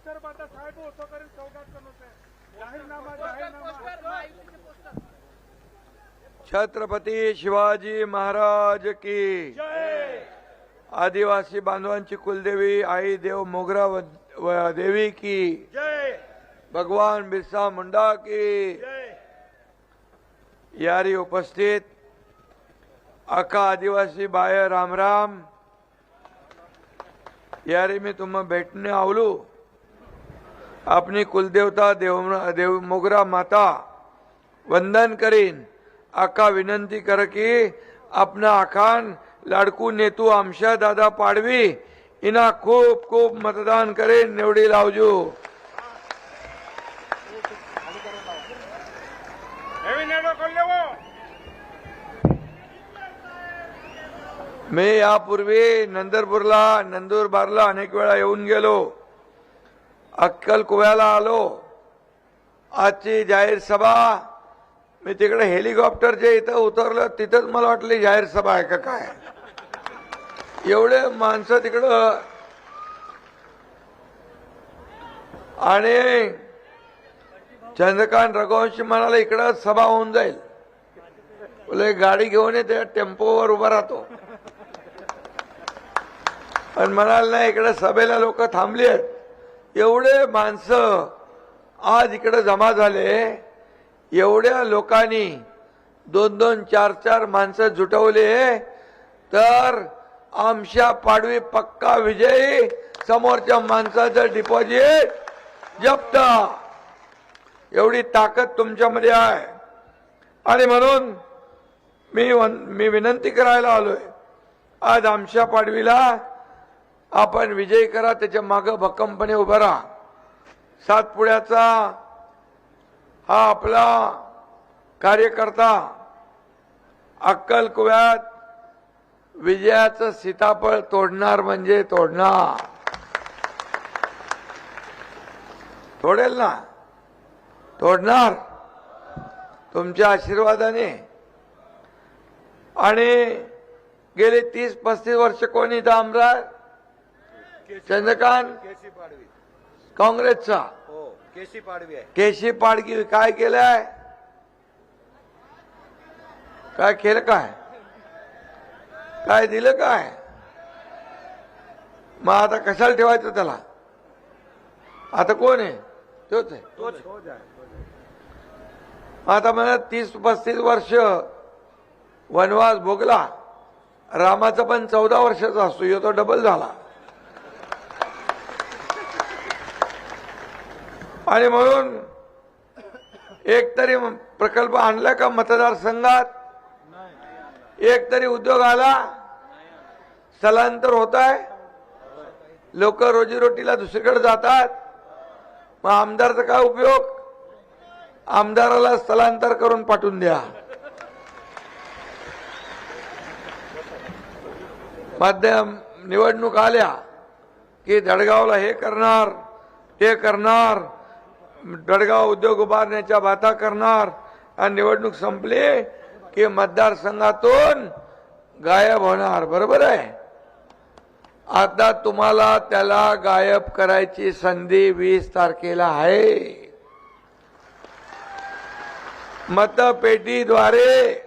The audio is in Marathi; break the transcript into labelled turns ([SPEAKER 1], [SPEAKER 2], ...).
[SPEAKER 1] पोस्टर बाता साहेब होतो करेन चौकात होते. जाहीरनामा जाहीरनामा.
[SPEAKER 2] छत्रपती शिवाजी महाराज की
[SPEAKER 1] जय!
[SPEAKER 2] आदिवासी बांधवांची कुलदेवी आई देव मोगरा देवी की
[SPEAKER 1] जय!
[SPEAKER 2] भगवान बिरसा मुंडा की
[SPEAKER 1] जय!
[SPEAKER 2] यारी उपस्थित अख्खा आदिवासी बाय राम राम. यारी मी तुम्हा भेटणे आवलो. आपली कुलदेवता देव देव मोगरा माता वंदन करीन। आका विनंती कर की आपला आखान लाडकू नेतू आमशा दादा पाडवी इना खूप खूप मतदान करेन निवडी लावजो। मी यापूर्वी नंदरपूरला नंदुरबारला अनेक वेळा येऊन गेलो। अक्कल कुव्याला आलो. आजची जाहीर सभा मी तिकडे हेलिकॉप्टर जे इथं उतरलं तिथंच मला वाटली जाहीर सभा आहे का काय? एवढे माणसं तिकडं. आणि चंद्रकांत रघुवंशी म्हणाला इकडं सभा होऊन जाईल. बोले गाडी घेऊन येते टेम्पोवर उभा राहतो. पण म्हणाल नाही इकडे सभेला लोक थांबली आहेत. एवढे माणसं आज इकडे जमा झाले एवढ्या लोकांनी दोन दोन चार चार माणसं जुटवले तर आमच्या पाडवी पक्का विजयी समोरच्या माणसाचं डिपॉझिट जप्त. एवढी ताकद तुमच्यामध्ये आहे. आणि म्हणून मी वन- मी विनंती करायला आलोय आज आमच्या पाडवीला आपण विजय करा त्याच्या मागं भक्कमपणे उभं राहा. सातपुड्याचा हा आपला कार्यकर्ता अक्कल कुव्यात विजयाचं सीताफळ तोडणार म्हणजे तोडणार. तोडेल ना? तोडणार. तुमच्या आशीर्वादाने. आणि गेले तीस पस्तीस वर्ष कोणी इथं आमदार चंद्रकांत
[SPEAKER 3] केसी पाडवी
[SPEAKER 2] काँग्रेसचा.
[SPEAKER 3] हो केसी पाडवी
[SPEAKER 2] केशी पाडगी काय केलंय? काय केलं काय? काय दिलं काय? मग आता कशाला ठेवायचं त्याला? आता कोण आहे? तोच आहे.
[SPEAKER 3] तोच
[SPEAKER 2] आता मला तीस पस्तीस वर्ष वनवास भोगला. रामाचा पण चौदा वर्षाचा असतो ह्यो तो डबल झाला. आणि म्हणून एक तरी प्रकल्प आणला का मतदारसंघात? एक तरी उद्योग आला? स्थलांतर होत आहे लोक रोजीरोटीला दुसरीकडे जातात? मग आमदारचा काय उपयोग? आमदाराला स्थलांतर करून पाठवून द्या. माध्यम निवडणूक आल्या की दडगावला हे करणार ते करणार दडगाव उद्योग उभारण्याच्या बाता करणार. आणि निवडणूक संपली की मतदारसंघातून गायब होणार. बरोबर आहे? आता तुम्हाला त्याला गायब करायची संधी वीस तारखेला आहे. मतपेटीद्वारे